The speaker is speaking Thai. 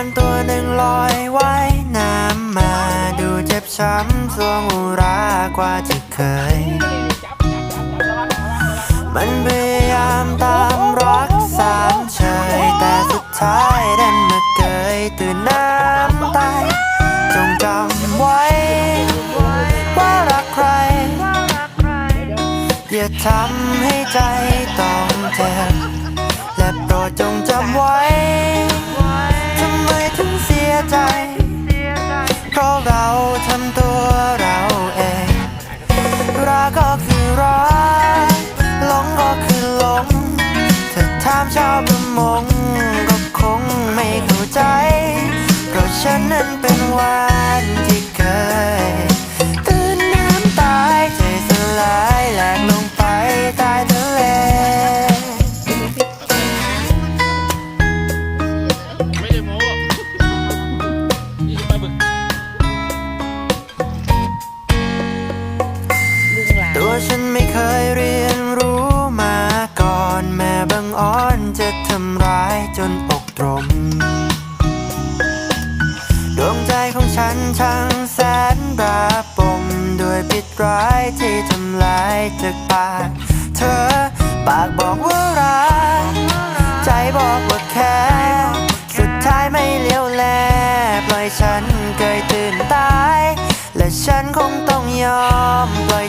านตัวหนึ่งลอยไว้น้ำมาดูเจ็บช้ำสวงอุรากว่าที่เคย มันพยายามตามรักสามเฉย แต่สุดท้ายดันมาเกยตื่นน้ำตายจงจำไว้ ว่ารักใคร อย่าทำให้ใจต้องเจ็บและโปรดจงจำไว้ ทำตัวเราเอง รักก็คือรักหลงก็คือหลงถ้าถามชาวประมงก็คงไม่เข้าใจ เพราะฉันนั้นเป็นหวานที่ ฉันไม่เคยเรียนรู้มาก่อน แม่บังอ่อนจะทำร้ายจนอกตรม ดวงใจของฉันช่างแสนระปมด้วยพิษร้ายที่ทำลายจากปากเธอ ปากบอกว่ารักใจบอกว่าแค่สุดท้ายไม่เลี้ยวแลปล่อยฉันเกยตื่นตาย และฉันคงต้องยอมปล่อย